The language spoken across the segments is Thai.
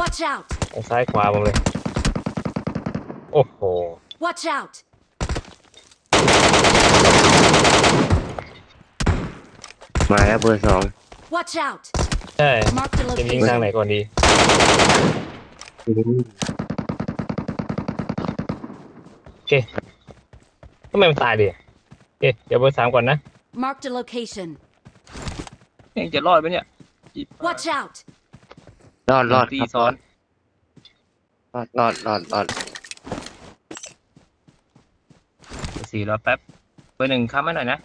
Watch out! ทางซ้ายขวาผมเลย โอ้โห Watch out! มาแล้วเบอร์สอง Watch out! ใช่ Mark the จะยิง location. ทางไหนก่อนดี โอเคทำไมมันตายดิโอเค เดี๋ยวเบอร์สามก่อนนะ Mark the location. ยังจะรอดไหมเนี่ยอีก Watch out! รอดรอดตีครับซ้อนรอดรอดรอดรอดสี่รอแป๊บเบอร์หนึ่งค้ำมาหน่อยนะ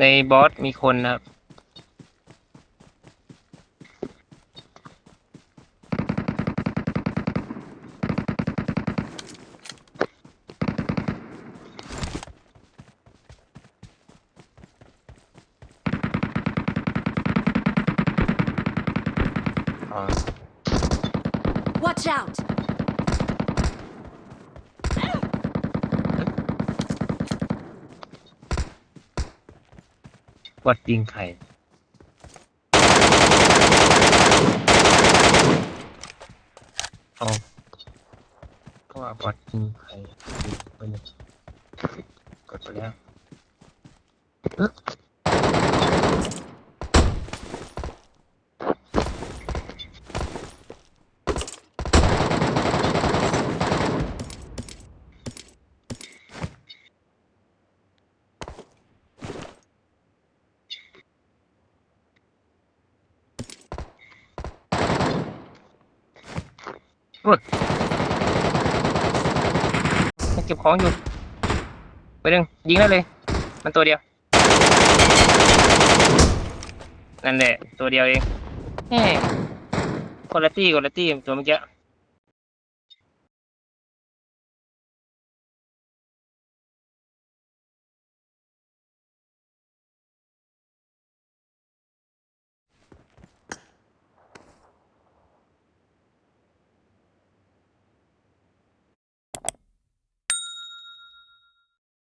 ในบอสมีคนนะครับ Watch out! วัดยิงไข่อ๋อก็ว่าบอดยิงใครไปเลยกดไปแล้ว ยังเก็บของอยู่ไปหนึ่งยิงได้เลย มันตัวเดียว นั่นแหละ ตัวเดียวเองเฮ้คนละตี้คนละตี้ตัวเมื่อกี้